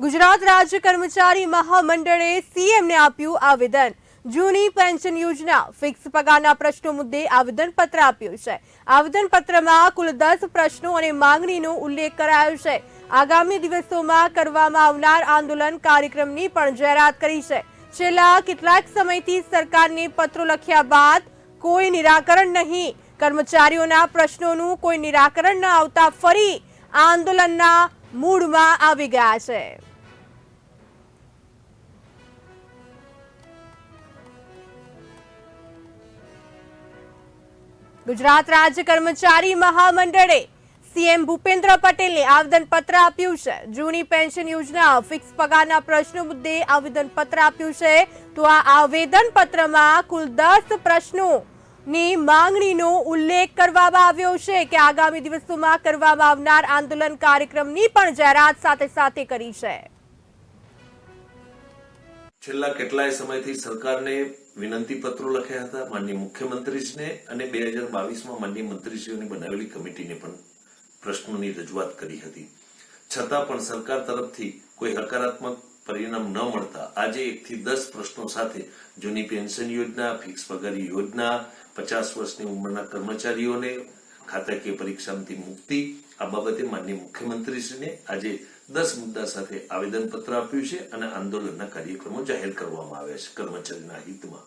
ગુજરાત રાજ્ય કર્મચારી મહામંડળે સીએમને આપ્યું આવેદન. જૂની પેન્શન યોજના ફિક્સ પગારના પ્રશ્નો મુદ્દે આવેદનપત્ર આપ્યું છે. આવેદનપત્રમાં કુલ દસ પ્રશ્નો અને માંગણીનો ઉલ્લેખ કરાયો છે. આગામી દિવસોમાં કરવામાં આવનાર આંદોલન કાર્યક્રમની પણ જાહેરાત કરી છે. છેલ્લા કેટલાક સમયથી સરકારને પત્રો લખ્યા બાદ કોઈ નિરાકરણ નહીં. કર્મચારીઓના પ્રશ્નોનું કોઈ નિરાકરણ ન આવતા ફરી આંદોલનના મૂડમાં આવી ગયા છે. ગુજરાત રાજ્ય કર્મચારી મહામંડળે સીએમ ભૂપેન્દ્ર પટેલને આવેદનપત્ર આપ્યું છે. જૂની પેન્શન યોજના ફિક્સ પગારના પ્રશ્નો મુદ્દે આવેદનપત્ર આપ્યું છે. તો આ આવેદનપત્રમાં કુલ દસ પ્રશ્નો ની માંગણીનો ઉલ્લેખ કરવામાં આવ્યો છે કે આગામી દિવસોમાં કરવામાં આવનાર આંદોલન કાર્યક્રમની પણ જાહેરાત સાથે સાથે કરી છે. છેલ્લા કેટલાય સમયથી સરકારને વિનંતી પત્રો લખ્યા હતા, માનનીય મુખ્યમંત્રીશ્રીને અને બે હજાર બાવીસમાં માનનીય મંત્રીશ્રીઓની બનાવેલી કમિટીને પણ પ્રશ્નોની રજૂઆત કરી હતી. છતાં પણ સરકાર તરફથી કોઈ હકારાત્મક પરિણામ ન મળતા આજે એકથી દસ પ્રશ્નો સાથે જૂની પેન્શન યોજના, ફિક્સ પગારી યોજના, પચાસ વર્ષની ઉંમરના કર્મચારીઓને ખાતાકીય પરીક્ષામાંથી મુક્તિ. આ બાબતે માનનીય મુખ્યમંત્રીશ્રીને આજે દસ મુદ્દા સાથે આવેદનપત્ર આપ્યું છે અને આંદોલનના કાર્યક્રમો જાહેર કરવામાં આવ્યા છે કર્મચારીના હિતમાં.